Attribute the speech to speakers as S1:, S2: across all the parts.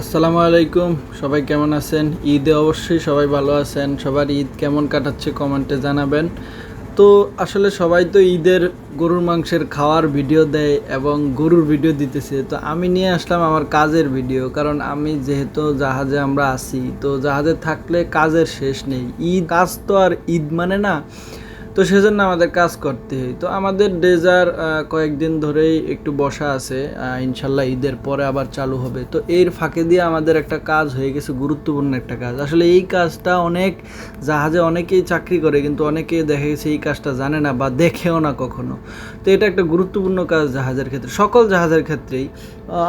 S1: আসসালামু আলাইকুম, সবাই কেমন আছেন? ঈদে অবশ্যই সবাই ভালো আছেন। সবার ঈদ কেমন কাটাচ্ছে কমেন্টে জানাবেন। তো আসলে সবাই তো ঈদের গরুর মাংসের খাওয়ার ভিডিও দেয় এবং গরুর ভিডিও দিতেছে। তো আমি নিয়ে আসলাম আমার কাজের ভিডিও, কারণ আমি যেহেতু জাহাজে আমরা আছি, তো জাহাজে থাকলে কাজের শেষ নেই। ঈদ, কাজ তো আর ঈদ মানে না তো সেজন্য আমাদের কাজ করতে হয়। তো আমাদের ডেজার কয়েকদিন ধরেই একটু বসা আছে ইনশাল্লাহ ঈদের পরে আবার চালু হবে। তো এর ফাঁকে দিয়ে আমাদের একটা কাজ হয়ে গেছে, গুরুত্বপূর্ণ একটা কাজ। আসলে এই কাজটা অনেক জাহাজে অনেকেই চাকরি করে, কিন্তু অনেকে দেখা গেছে এই কাজটা জানে না বা দেখেও না কখনো। তো এটা একটা গুরুত্বপূর্ণ কাজ জাহাজের ক্ষেত্রে, সকল জাহাজের ক্ষেত্রেই।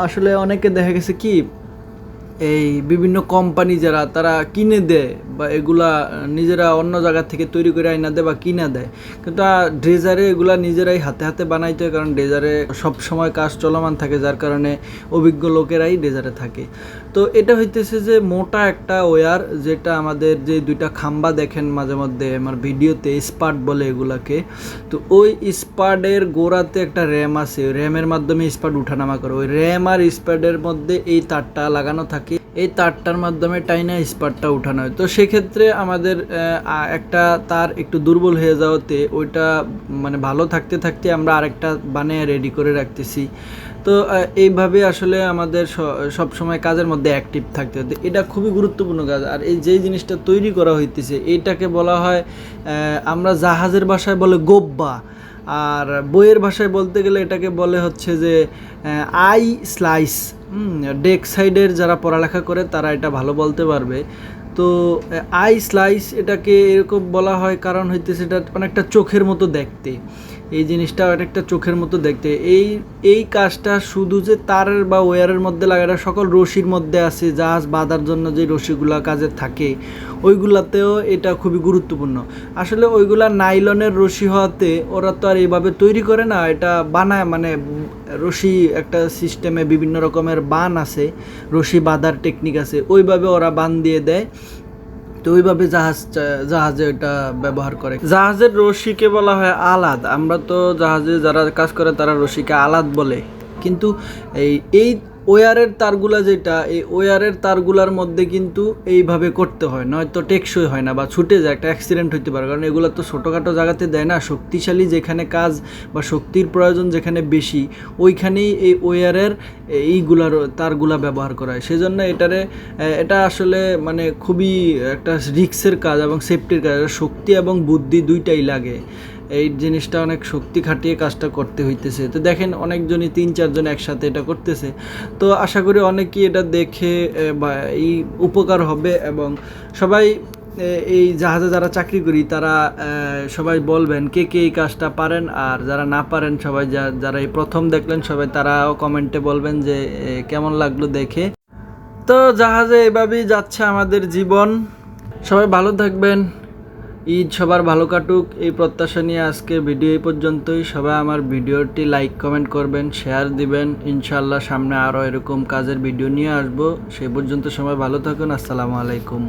S1: আসলে অনেকে দেখা গেছে কি এই বিভিন্ন কোম্পানি যারা, তারা কিনে দেয় বা এগুলা নিজেরা অন্য জায়গা থেকে তৈরি করে আইনা দেয় বা কিনা দেয়। কিন্তু ড্রেজারে এগুলা নিজেরাই হাতে হাতে বানাইতে হয়, কারণ ড্রেজারে সব সময় কাজ চলমান থাকে, যার কারণে অভিজ্ঞ লোকেরাই ড্রেজারে থাকে। তো এটা হইতেছে যে মোটা একটা ওয়ার, যেটা আমাদের যে দুইটা খাম্বা দেখেন মাঝে মধ্যে, আমার ভিডিওতে স্পার্ট বলে এগুলাকে। তো ওই স্পার্টের গোড়াতে একটা র্যাম আছে র্যামের মাধ্যমে স্পার্ট উঠানামা করে। ওই র্যাম আর স্পার্টের মধ্যে এই তারটা লাগানো থাকে। এই তারটার মাধ্যমে টাইনা স্পার্টটা উঠানো হয়। তো সেক্ষেত্রে আমাদের একটা তার একটু দুর্বল হয়ে যাওয়াতে ওইটা মানে ভালো থাকতে থাকতে আমরা আরেকটা বানিয়ে রেডি করে রাখতেছি। তো এইভাবে আসলে আমাদের সব সময় কাজের মধ্যে অ্যাক্টিভ থাকতে হতে। এটা খুবই গুরুত্বপূর্ণ কাজ। আর এই যেই জিনিসটা তৈরি করা হইতেছে, এইটাকে বলা হয় আমরা জাহাজের ভাষায় বলে গোব্বা। আর বইয়ের ভাষায় বলতে গেলে এটাকে বলে হচ্ছে যে আই স্লাইস। ডেক সাইডের যারা পড়ালেখা করে তারা এটা ভালো বলতে পারবে। তো আই স্লাইস এটাকে এরকম বলা হয় কারণ হইতেছে এটা অনেকটা চোখের মতো দেখতে। এই জিনিসটা অনেকটা চোখের মতো দেখতে। এই এই কাজটা শুধু যে তারের বা ওয়ারের মধ্যে লাগে এটা সকল রশির মধ্যে আছে, জাহাজ বাঁধার জন্য যে রশিগুলা কাজে থাকে, ওইগুলাতেও এটা খুবই গুরুত্বপূর্ণ। আসলে ওইগুলা নাইলনের রশি হওয়াতে ওরা তো আর এইভাবে তৈরি করে না, এটা বানায় মানে রশি একটা সিস্টেমে বিভিন্ন রকমের বান আছে, রশি বাঁধার টেকনিক আছে, ওইভাবে ওরা বান দিয়ে দেয়। তো ওইভাবে জাহাজ, জাহাজে এটা ব্যবহার করে। জাহাজের রশিকে বলা হয় আলাদ। আমরা তো জাহাজে যারা কাজ করে তারা রশিকে আলাদ বলে। কিন্তু এই এই ওয়ারের তারগুলা যেটা, এই ওয়ারের তারগুলার মধ্যে কিন্তু এইভাবে করতে হয়, নয়তো টেকসই হয় না বা ছুটে যায়, একটা অ্যাক্সিডেন্ট হইতে পারে। কারণ এগুলো তো ছোটোখাটো জায়গাতে দেয় না, শক্তিশালী যেখানে কাজ বা শক্তির প্রয়োজন যেখানে বেশি, ওইখানেই এই ওয়ারের এইগুলার তারগুলা ব্যবহার করা হয়। সেজন্য এটারে এটা আসলে মানে খুবই একটা রিক্সের কাজ এবং সেফটির কাজ। শক্তি এবং বুদ্ধি দুইটাই লাগে। এই জিনিসটা অনেক শক্তি খাটিয়ে কাজটা করতে হইতেছে। তো দেখেন অনেকজনই তিন, চারজন একসাথে এটা করতেছে। তো আশা করি অনেকেই এটা দেখে বা এই উপকার হবে এবং সবাই এই জাহাজে যারা চাকরি করি, তারা সবাই বলবেন কে কে এই কাজটা পারেন আর যারা না পারেন সবাই যারা এই প্রথম দেখলেন সবাই তারাও কমেন্টে বলবেন যে কেমন লাগল দেখে। তো জাহাজে এভাবেই যাচ্ছে আমাদের জীবন। সবাই ভালো থাকবেন। ঈদ সবার ভালো কাটুক। এই প্রত্যাশা নিয়ে আজকে ভিডিও এই পর্যন্তই। সবাই আমার ভিডিওটি লাইক কমেন্ট করবেন শেয়ার দিবেন। ইনশাল্লাহ সামনে আরও এরকম কাজের ভিডিও নিয়ে আসব। সেই পর্যন্ত সবাই ভালো থাকুন। আসসালামু আলাইকুম।